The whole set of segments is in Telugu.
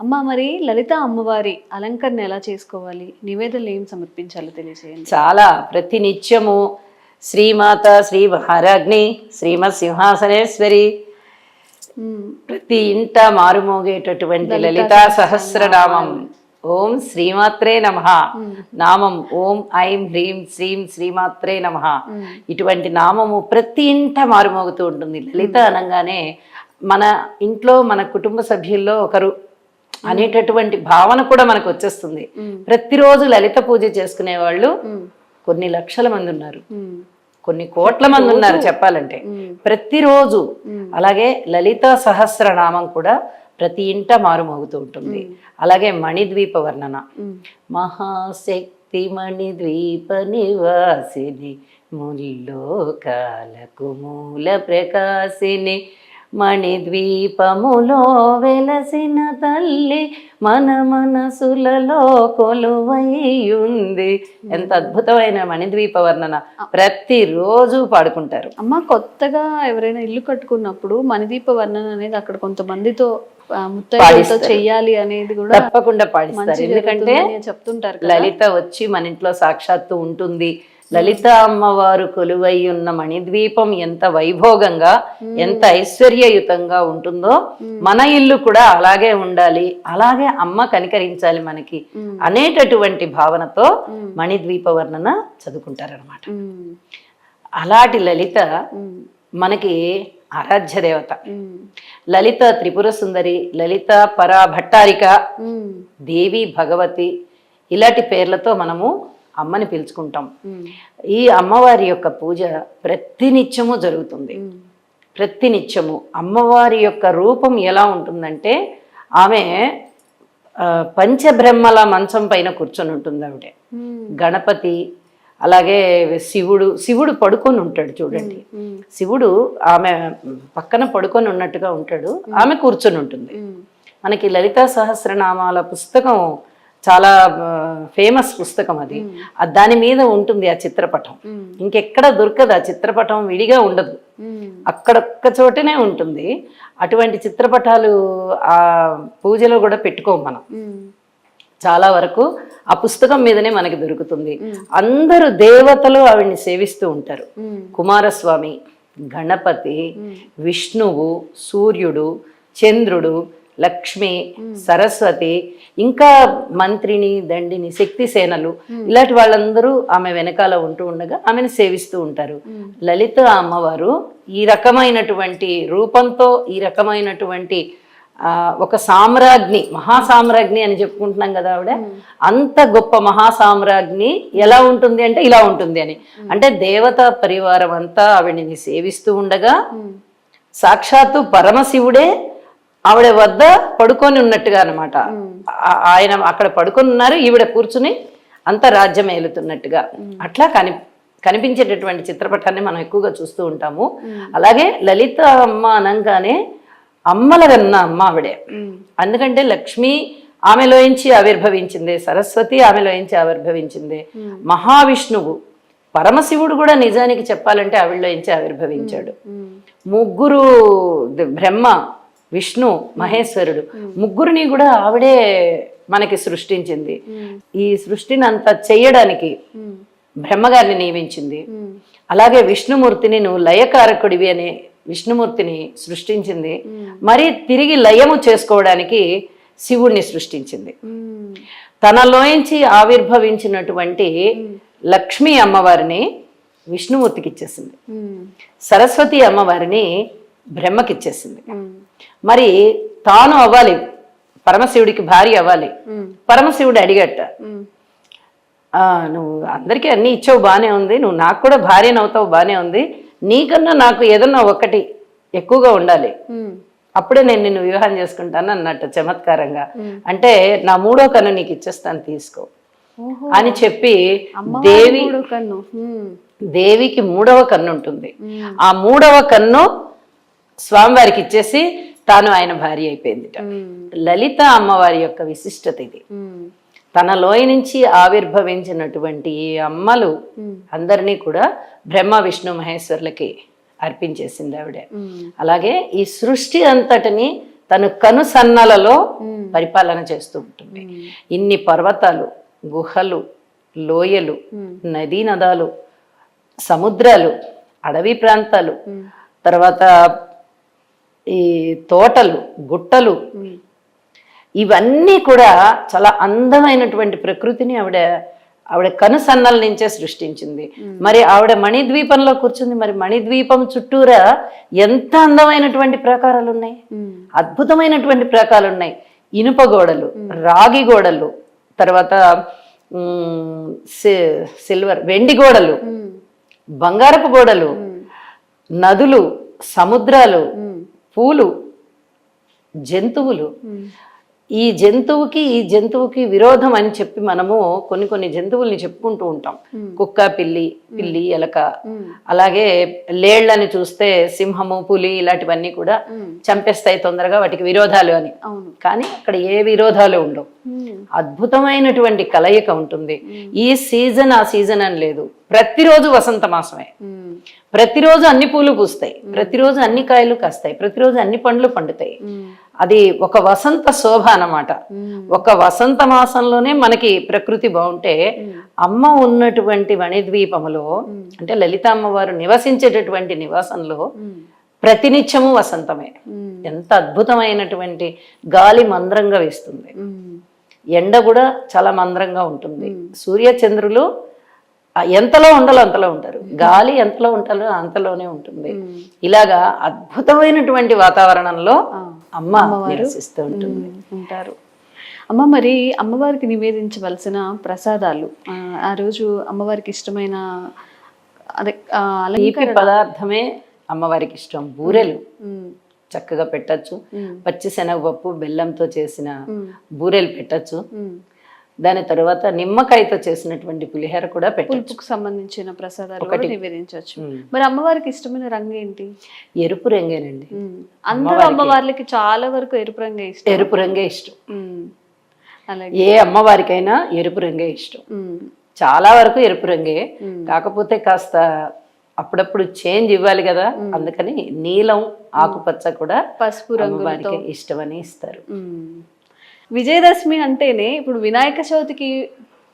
అమ్మ మరి లలిత అమ్మవారి అలంకరణ ఎలా చేసుకోవాలి? నివేదనలు ఏం సమర్పించాలో తెలియజేయండి చాలా. ప్రతి నిత్యము శ్రీమాత శ్రీ మహారాజ్ని శ్రీమత్ సింహాసనేశ్వరి ప్రతి ఇంట మారుమోగేటటువంటి లలితా సహస్రనామం. ఓం శ్రీమాత్రే నమ. నామం ఓం ఐం హ్రీం శ్రీం శ్రీమాత్రే నమ. ఇటువంటి నామము ప్రతి ఇంట మారుమోగుతూ ఉంటుంది. లలిత అనగానే మన ఇంట్లో మన కుటుంబ సభ్యుల్లో ఒకరు అనేటటువంటి భావన కూడా మనకు వచ్చేస్తుంది. ప్రతిరోజు లలిత పూజ చేసుకునే వాళ్ళు కొన్ని లక్షల మంది ఉన్నారు. కొన్ని కోట్ల మంది ఉన్నారు చెప్పాలంటే. ప్రతిరోజు. అలాగే లలిత సహస్రనామం కూడా ప్రతి ఇంట మారుమోగుతూ ఉంటుంది. అలాగే మణిద్వీప వర్ణన. మహాశక్తి మణిద్వీప నివాసిని ముల్లోకాలకు మూల ప్రకాశిని మణిద్వీపములో వెలసిన తల్లి మన మనసులలో కొలువైయుంది ఎంత అద్భుతమైన మణిద్వీప వర్ణన. ప్రతిరోజు పాడుకుంటారు. అమ్మ కొత్తగా ఎవరైనా ఇల్లు కట్టుకున్నప్పుడు మణిదీప వర్ణన అనేది అక్కడ కొంతమందితో పాడిస్తారు. చెయ్యాలి అనేది కూడా తప్పకుండా పాడిస్తారు. ఎందుకంటే చెప్తుంటారు. లలిత వచ్చి మన ఇంట్లో సాక్షాత్తు ఉంటుంది. లలిత అమ్మవారు కొలువై ఉన్న మణిద్వీపం ఎంత వైభోగంగా ఎంత ఐశ్వర్యయుతంగా ఉంటుందో మన ఇల్లు కూడా అలాగే ఉండాలి అలాగే అమ్మ కనికరించాలి మనకి అనేటటువంటి భావనతో మణిద్వీప వర్ణన చదువుకుంటారనమాట. అలాంటి లలిత. మనకి ఆరాధ్య దేవత. లలిత త్రిపుర సుందరి లలిత పరా భట్టారిక. దేవి భగవతి ఇలాంటి పేర్లతో మనము అమ్మని పిలుచుకుంటాం. ఈ అమ్మవారి యొక్క పూజ ప్రతినిత్యము జరుగుతుంది. ప్రతినిత్యము అమ్మవారి యొక్క రూపం ఎలా ఉంటుందంటే ఆమె పంచబ్రహ్మల మంచం పైన కూర్చొని ఉంటుంది ఆవిడ. గణపతి అలాగే శివుడు శివుడు పడుకొని ఉంటాడు చూడండి. శివుడు ఆమె పక్కన పడుకొని ఉన్నట్టుగా ఉంటాడు ఆమె కూర్చొని ఉంటుంది. మనకి లలితా సహస్రనామాల పుస్తకం చాలా ఫేమస్ పుస్తకం అది. దాని మీద ఉంటుంది ఆ చిత్రపటం. ఇంకెక్కడ దొరకదు ఆ చిత్రపటం విడిగా ఉండదు. అక్కడొక్క చోటనే ఉంటుంది. అటువంటి చిత్రపటాలు ఆ పూజలో కూడా పెట్టుకోం మనం. చాలా వరకు ఆ పుస్తకం మీదనే మనకి దొరుకుతుంది. అందరూ దేవతలు ఆవిడ్ని సేవిస్తూ ఉంటారు. కుమారస్వామి గణపతి విష్ణువు సూర్యుడు చంద్రుడు లక్ష్మి సరస్వతి ఇంకా మంత్రిని దండిని శక్తి సేనలు ఇలాంటి వాళ్ళందరూ ఆమె వెనకాల ఉంటూ ఉండగా ఆమెను సేవిస్తూ ఉంటారు. లలిత అమ్మవారు ఈ రకమైనటువంటి రూపంతో ఈ రకమైనటువంటి ఒక సామ్రాజ్ఞి మహాసామ్రాజ్ఞి అని చెప్పుకుంటున్నాం కదా ఆవిడ. అంత గొప్ప మహాసామ్రాజ్ఞి ఎలా ఉంటుంది అంటే ఇలా ఉంటుంది అని. అంటే దేవతా పరివారం అంతా ఆవిడని సేవిస్తూ ఉండగా సాక్షాత్తు పరమశివుడే ఆవిడ వద్ద పడుకొని ఉన్నట్టుగా అనమాట ఆయన అక్కడ పడుకొని ఉన్నారు ఈవిడ కూర్చుని అంత రాజ్యం ఏలుతున్నట్టుగా. అట్లా కని కనిపించేటటువంటి చిత్రపటాన్ని మనం ఎక్కువగా చూస్తూ ఉంటాము. అలాగే లలిత అమ్మ అనగానే అమ్మల కన్న అమ్మ ఆవిడే. ఎందుకంటే లక్ష్మి ఆమెలోంచి ఆవిర్భవించింది సరస్వతి ఆమెలోంచి ఆవిర్భవించింది మహావిష్ణువు పరమశివుడు కూడా నిజానికి చెప్పాలంటే ఆవిడలోంచి ఆవిర్భవించాడు. ముగ్గురు బ్రహ్మ విష్ణు మహేశ్వరుడు. ముగ్గురిని కూడా ఆవిడే మనకి సృష్టించింది. ఈ సృష్టిని అంతా చెయ్యడానికి మ్మ్. బ్రహ్మగారిని నియమించింది. అలాగే విష్ణుమూర్తిని నువ్వు లయకారకుడివి అనే విష్ణుమూర్తిని సృష్టించింది. మరి తిరిగి లయము చేసుకోవడానికి శివుణ్ణి సృష్టించింది. తనలోంచి ఆవిర్భవించినటువంటి లక్ష్మీ అమ్మవారిని విష్ణుమూర్తికి ఇచ్చేసింది. సరస్వతి అమ్మవారిని బ్రహ్మకిచ్చేసింది. మరి తాను అవ్వాలి పరమశివుడికి భార్య అవ్వాలి. పరమశివుడు అడిగట మ్మ్. "ఆ, నువ్వు అందరికీ అన్ని ఇచ్చావు బాగానే ఉంది నువ్వు నాకు కూడా భార్యను అవుతావు బాగానే ఉంది నీకన్నా నాకు ఏదన్నా ఒకటి ఎక్కువగా ఉండాలి. అప్పుడే నేను నిన్ను వివాహం చేసుకుంటాను అన్నట్టు చమత్కారంగా అంటే నా మూడో కన్ను నీకు ఇచ్చేస్తాను తీసుకో. అని చెప్పి దేవి. దేవికి మూడవ కన్ను ఉంటుంది. ఆ మూడవ కన్ను స్వామివారికి ఇచ్చేసి తాను ఆయన భార్య అయిపోయిందిట. లలిత అమ్మవారి యొక్క విశిష్టత ఇది. తన లోయ నుంచి ఆవిర్భవించినటువంటి ఈ అమ్మలు అందరినీ కూడా బ్రహ్మ విష్ణు మహేశ్వర్లకి అర్పించేసింది ఆవిడ. అలాగే ఈ సృష్టి అంతటిని తను కనుసన్నలలో పరిపాలన చేస్తూ ఉంటుంది. ఇన్ని పర్వతాలు గుహలు లోయలు నదీ నదాలు సముద్రాలు అడవి ప్రాంతాలు తర్వాత ఈ తోటలు గుట్టలు ఇవన్నీ కూడా చాలా అందమైనటువంటి ప్రకృతిని ఆవిడ ఆవిడ కనుసన్నల నుంచే సృష్టించింది. మరి ఆవిడ మణిద్వీపంలో కూర్చుంది. మరి మణిద్వీపం చుట్టూరా ఎంత అందమైనటువంటి ప్రాకారాలు ఉన్నాయి అద్భుతమైనటువంటి ప్రాకారాలు ఉన్నాయి ఇనుప గోడలు రాగి గోడలు తర్వాత సిల్వర్ వెండి గోడలు బంగారపు గోడలు నదులు సముద్రాలు పూలు జంతువులు. ఈ జంతువుకి ఈ జంతువుకి విరోధం అని చెప్పి మనము కొన్ని కొన్ని జంతువుల్ని చెప్పుకుంటూ ఉంటాం. కుక్క పిల్లి పిల్లి ఎలక. అలాగే లేళ్ళని చూస్తే సింహము పులి ఇలాంటివన్నీ కూడా చంపేస్తాయి తొందరగా వాటికి విరోధాలు అని. కానీ అక్కడ ఏ విరోధాలు ఉండవు. అద్భుతమైనటువంటి కలయిక ఉంటుంది. ఈ సీజన్ ఆ సీజన్ అని లేదు. ప్రతిరోజు వసంత మాసమే. ప్రతిరోజు అన్ని పూలు పూస్తాయి. ప్రతిరోజు అన్ని కాయలు కాస్తాయి. ప్రతిరోజు అన్ని పండ్లు పండుతాయి. అది ఒక వసంత శోభ అన్నమాట. ఒక వసంత మాసంలోనే మనకి ప్రకృతి బాగుంటే అమ్మ ఉన్నటువంటి వణిద్వీపములో అంటే లలిత అమ్మవారు నివసించేటటువంటి నివాసంలో ప్రతినిత్యము వసంతమే. ఎంత అద్భుతమైనటువంటి గాలి మంద్రంగా వేస్తుంది. ఎండ కూడా చాలా మంద్రంగా ఉంటుంది. సూర్య చంద్రులు ఆ ఎంతలో ఉండాలో అంతలో ఉంటారు. గాలి ఎంతలో ఉంటాలో అంతలోనే ఉంటుంది. ఇలాగా అద్భుతమైనటువంటి వాతావరణంలో అమ్మ నివసిస్తూ ఉంటుంది. ఉంటారు. అమ్మ మరి అమ్మవారికి నివేదించవలసిన ప్రసాదాలు ఆ, రోజు అమ్మవారికి ఇష్టమైన అదే తీపి పదార్థమే అమ్మవారికి ఇష్టం. బూరెలు చక్కగా పెట్టచ్చు. పచ్చి శనగపప్పు బెల్లంతో చేసిన బూరెలు పెట్టచ్చు. దాని తర్వాత నిమ్మకాయతో చేసినటువంటి పులిహోర కూడా పులుపుకు సంబంధించిన ప్రసాదాలు నివేదించవచ్చు. మరి అమ్మవారికి ఇష్టమైన రంగు ఏంటి? ఎరుపు రంగేనండి. అందరూ అమ్మవార్లకి చాలా వరకు ఎరుపు రంగే ఇష్టం ఎరుపు రంగే ఇష్టం. ఏ అమ్మవారికైనా ఎరుపు రంగే ఇష్టం. చాలా వరకు ఎరుపు రంగే. కాకపోతే కాస్త అప్పుడప్పుడు చేంజ్ ఇవ్వాలి కదా. అందుకని నీలం ఆకుపచ్చ కూడా పసుపు రంగు అమ్మవారికి ఇష్టమని ఇస్తారు. విజయదశమి అంటేనే ఇప్పుడు వినాయక చవితికి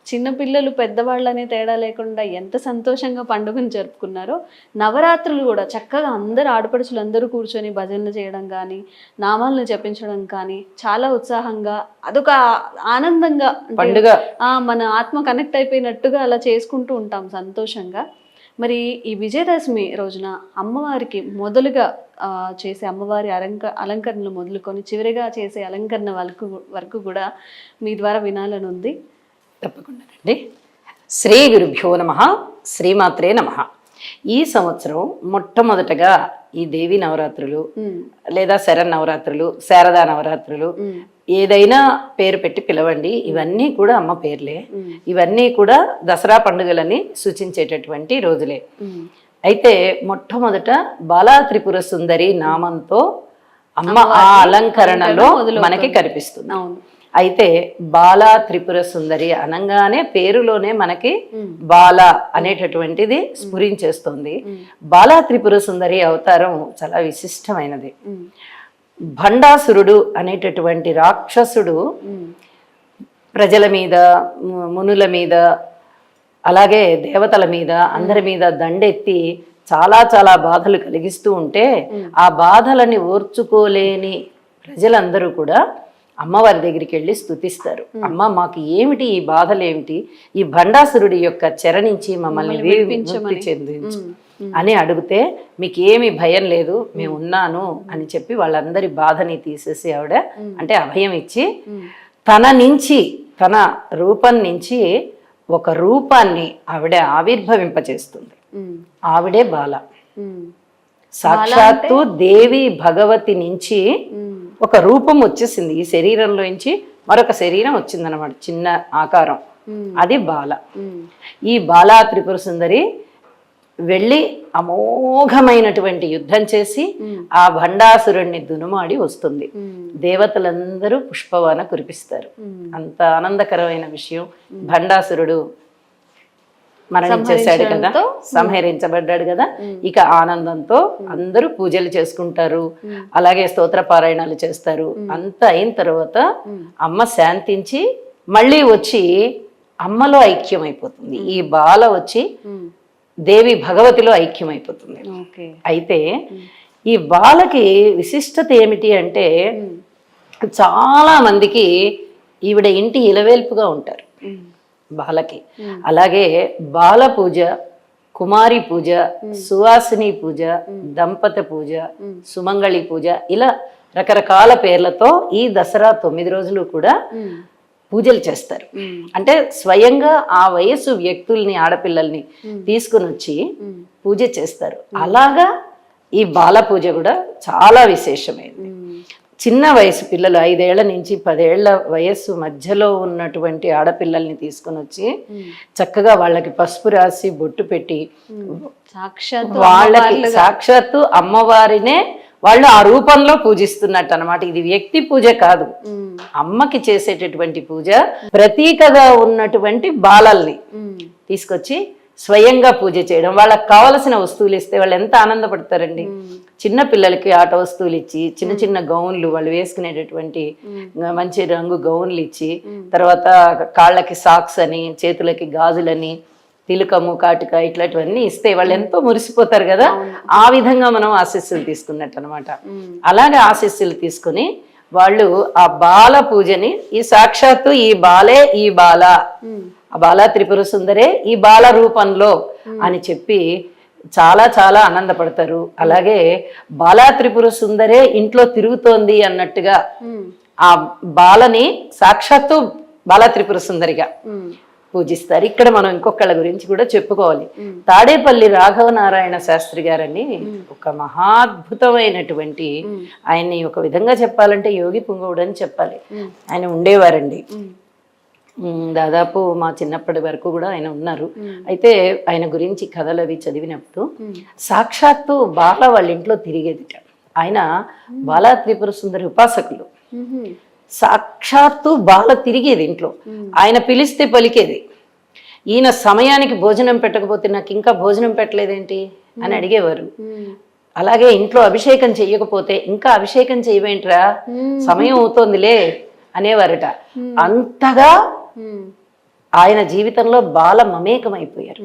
చిన్న పిల్లలు పెద్దవాళ్ళనే తేడా లేకుండా ఎంత సంతోషంగా పండుగను జరుపుకున్నారో నవరాత్రులు కూడా చక్కగా అందరు ఆడపడుచులు అందరూ కూర్చొని భజనలు చేయడం కానీ నామాలను జపించడం కానీ చాలా ఉత్సాహంగా అదొక ఆనందంగా పండుగ. ఆ, మన ఆత్మ కనెక్ట్ అయిపోయినట్టుగా అలా చేసుకుంటూ ఉంటాం సంతోషంగా. మరి ఈ విజయదశమి రోజున అమ్మవారికి మొదలుగా చేసే అమ్మవారి అలంక అలంకరణలు మొదలుకొని చివరిగా చేసే అలంకరణ వరకు వరకు కూడా మీ ద్వారా వినాలని ఉంది. తప్పకుండానండి శ్రీ గురుభ్యో నమ. శ్రీమాత్రే నమ. ఈ సంవత్సరం మొట్టమొదటగా ఈ దేవి నవరాత్రులు లేదా శరణ్ నవరాత్రులు శారదా నవరాత్రులు ఏదైనా పేరు పెట్టి పిలవండి. ఇవన్నీ కూడా అమ్మ పేర్లే. ఇవన్నీ కూడా దసరా పండుగలని సూచించేటటువంటి రోజులే. అయితే మొట్టమొదట బాలా త్రిపుర సుందరి నామంతో అమ్మ ఆ అలంకరణలో మనకి కనిపిస్తుంది. అవును. అయితే బాలా త్రిపుర సుందరి అనగానే పేరులోనే మనకి బాల అనేటటువంటిది స్ఫురించేస్తుంది. బాలా త్రిపుర సుందరి అవతారం చాలా విశిష్టమైనది. భండాసురుడు అనేటటువంటి రాక్షసుడు ప్రజల మీద మునుల మీద అలాగే దేవతల మీద అందరి మీద దండెత్తి చాలా చాలా బాధలు కలిగిస్తూ ఉంటే ఆ బాధలని ఓర్చుకోలేని ప్రజలందరూ కూడా అమ్మవారి దగ్గరికి వెళ్ళి స్తుతిస్తారు అమ్మ మాకు ఏమిటి ఈ బాధలు ఏమిటి ఈ భండాసురుడి యొక్క చెర నుంచి మమ్మల్ని వి- విముక్తి చెందించు అని అడిగితే మీకు ఏమి భయం లేదు మేము ఉన్నాను అని చెప్పి వాళ్ళందరి బాధని తీసేసి ఆవిడ అంటే అభయం ఇచ్చి తన నుంచి తన రూపం నుంచి ఒక రూపాన్ని ఆవిడ ఆవిర్భవింపచేస్తుంది. ఆవిడే బాల. సాక్షాత్తు దేవి భగవతి నుంచి ఒక రూపం వచ్చేసింది. ఈ శరీరంలో నుంచి మరొక శరీరం వచ్చిందనమాట చిన్న ఆకారం. అది బాల. ఈ బాలా త్రిపుర సుందరి వెళ్ళి అమోఘమైనటువంటి యుద్ధం చేసి ఆ భండాసురుణ్ణి దునుమాడి వస్తుంది. దేవతలందరూ పుష్పవాన కురిపిస్తారు. అంత ఆనందకరమైన విషయం. భండాసురుడు మరణించేశాడు కదా సంహరించబడ్డాడు కదా. ఇక ఆనందంతో అందరూ పూజలు చేసుకుంటారు అలాగే స్తోత్ర పారాయణాలు చేస్తారు. అంత అయిన తర్వాత అమ్మ శాంతించి మళ్ళీ వచ్చి అమ్మలో ఐక్యమైపోతుంది. ఈ బాల వచ్చి దేవి భగవతిలో ఐక్యమైపోతుంది. ఓకే. అయితే ఈ బాలకి విశిష్టత ఏమిటి అంటే చాలా మందికి ఈవిడ ఇంటి ఇలవేల్పుగా ఉంటారు. బాలకి. అలాగే బాల పూజ కుమారి పూజ సువాసిని పూజ దంపత పూజ సుమంగళి పూజ ఇలా రకరకాల పేర్లతో ఈ దసరా తొమ్మిది రోజులు కూడా పూజలు చేస్తారు. అంటే స్వయంగా ఆ వయసు వ్యక్తుల్ని ఆడపిల్లల్ని తీసుకుని వచ్చి పూజ చేస్తారు. అలాగా ఈ బాల పూజ కూడా చాలా విశేషమైనది చిన్న వయసు పిల్లలు ఐదేళ్ళ నుంచి పదేళ్ళ వయస్సు మధ్యలో ఉన్నటువంటి ఆడపిల్లల్ని తీసుకొని వచ్చి చక్కగా వాళ్ళకి పసుపు రాసి బొట్టు పెట్టి సాక్షాత్ వాళ్ళకి సాక్షాత్తు అమ్మవారినే వాళ్ళు ఆ రూపంలో పూజిస్తున్నట్టు అన్నమాట. ఇది వ్యక్తి పూజ కాదు. అమ్మకి చేసేటటువంటి పూజ ప్రతీకగా ఉన్నటువంటి బాలల్ని తీసుకొచ్చి స్వయంగా పూజ చేయడం. వాళ్ళకి కావలసిన వస్తువులు ఇస్తే వాళ్ళు ఎంత ఆనందపడతారండి. చిన్న పిల్లలకి ఆట వస్తువులు ఇచ్చి చిన్న చిన్న గౌన్లు వాళ్ళు వేసుకునేటటువంటి మంచి రంగు గౌన్లు ఇచ్చి తర్వాత కాళ్ళకి సాక్స్ అని చేతులకి గాజులని తిలకము కాటుక ఇట్లాంటివన్నీ ఇస్తే వాళ్ళు ఎంతో మురిసిపోతారు కదా. ఆ విధంగా మనం ఆశీస్సులు తీసుకున్నట్టు అనమాట అలాగే ఆశీస్సులు తీసుకుని వాళ్ళు ఆ బాల పూజని ఈ సాక్షాత్తు ఈ బాలే ఈ బాల ఆ బాల త్రిపుర సుందరే ఈ బాల రూపంలో అని చెప్పి చాలా చాలా ఆనందపడతారు. అలాగే బాలా త్రిపుర సుందరే ఇంట్లో తిరుగుతోంది అన్నట్టుగా ఆ బాలని సాక్షాత్తు బాలా త్రిపుర సుందరిగా పూజిస్తారు. ఇక్కడ మనం ఇంకొకళ్ళ గురించి కూడా చెప్పుకోవాలి. తాడేపల్లి రాఘవ నారాయణ శాస్త్రి గారని ఒక మహాద్భుతమైనటువంటి ఆయన్ని ఒక విధంగా చెప్పాలంటే యోగి పుంగవుడు అని చెప్పాలి. ఆయన ఉండేవారండి. దాదాపు మా చిన్నప్పటి వరకు కూడా ఆయన ఉన్నారు. అయితే ఆయన గురించి కథలు అవి చదివినప్పుడు సాక్షాత్తు బాల వాళ్ళ ఇంట్లో తిరిగేదిట. ఆయన బాలా త్రిపుర సుందరి ఉపాసకులు. సాక్షాత్తు బాల తిరిగేది ఇంట్లో. ఆయన పిలిస్తే పలికేది. ఈయన సమయానికి భోజనం పెట్టకపోతే నాకు ఇంకా భోజనం పెట్టలేదేంటి అని అడిగేవారు. అలాగే ఇంట్లో అభిషేకం చెయ్యకపోతే ఇంకా అభిషేకం చేయవేంట్రా? సమయం అవుతోందిలే అనేవారట. అంతగా ఆయన జీవితంలో బాల మమేకమైపోయారు.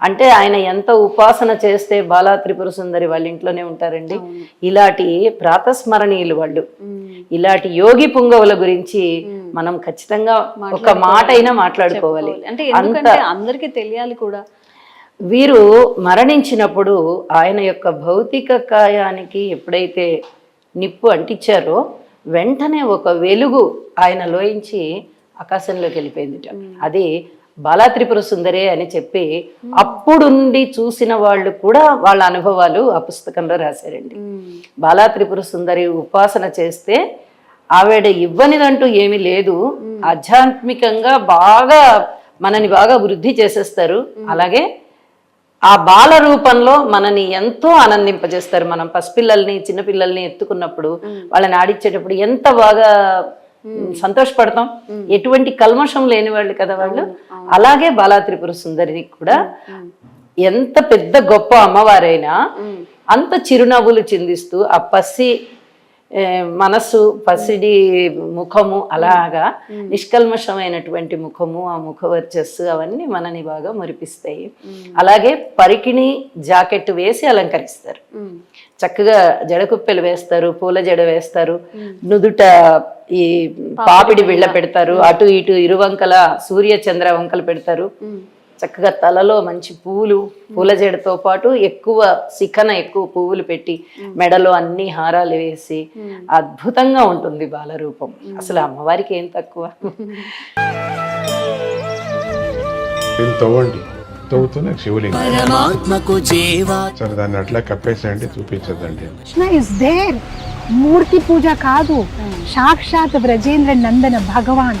అంటే ఆయన ఎంత ఉపాసన చేస్తే బాలా త్రిపుర సుందరి వాళ్ళ ఇంట్లోనే ఉంటారండి. ఇలాంటి ప్రాతస్మరణీయులు వాళ్ళు ఇలాంటి యోగి పుంగవుల గురించి మనం ఖచ్చితంగా ఒక మాట అయినా మాట్లాడుకోవాలి. అంటే ఎందుకంటే అందరికీ తెలియాలి కూడా. వీరు మరణించినప్పుడు ఆయన యొక్క భౌతిక కాయానికి ఎప్పుడైతే నిప్పు అంటించారో వెంటనే ఒక వెలుగు ఆయన లోయించి ఆకాశంలోకి వెళ్ళిపోయిందిట అది బాలా త్రిపుర సుందరే అని చెప్పి అప్పుడుండి చూసిన వాళ్ళు కూడా వాళ్ళ అనుభవాలు ఆ పుస్తకంలో రాశారండి. బాలా త్రిపుర సుందరి ఉపాసన చేస్తే ఆవిడ ఇవ్వనిదంటూ ఏమీ లేదు. ఆధ్యాత్మికంగా బాగా మనని బాగా వృద్ధి చేసేస్తారు. అలాగే ఆ బాల రూపంలో మనని ఎంతో ఆనందింపజేస్తారు. మనం పసిపిల్లల్ని చిన్నపిల్లల్ని ఎత్తుకున్నప్పుడు వాళ్ళని ఆడిచ్చేటప్పుడు ఎంత బాగా సంతోషపడతాం. ఎటువంటి కల్మషం లేని వాళ్ళు కదా వాళ్ళు? అలాగే బాలా త్రిపుర సుందరి కూడా ఎంత పెద్ద గొప్ప అమ్మవారైనా అంత చిరునవ్వులు చిందిస్తూ ఆ పసి మనస్సు పసిడి ముఖము అలాగా నిష్కల్మషమైనటువంటి ముఖము ఆ ముఖ వర్చస్సు అవన్నీ మనని బాగా మురిపిస్తాయి. అలాగే పరికిణి జాకెట్ వేసి అలంకరిస్తారు. చక్కగా జడకుప్పెలు వేస్తారు పూల జడ వేస్తారు నుదుట ఈ పాపిడి బిళ్ళ పెడతారు అటు ఇటు ఇరువంకల సూర్య చంద్ర వంకలు పెడతారు. చక్కగా తలలో మంచి పువ్వులు పూల జడతో పాటు ఎక్కువ శిఖన ఎక్కువ పువ్వులు పెట్టి మెడలో అన్ని హారాలు వేసి అద్భుతంగా ఉంటుంది బాలరూపం. అసలు అమ్మవారికి ఏం తక్కువ? దీన్ని తవ్వండి. తవ్వుతూనే శివలింగం. పరమాత్మకు జీవా సరే దాన్ని అట్లా కప్పేసేయండి చూపించదండి కృష్ణ ఇస్ దేర్ మూర్తి పూజ కాదు. సాక్షాత్ బ్రజేంద్ర నందన భగవాన్.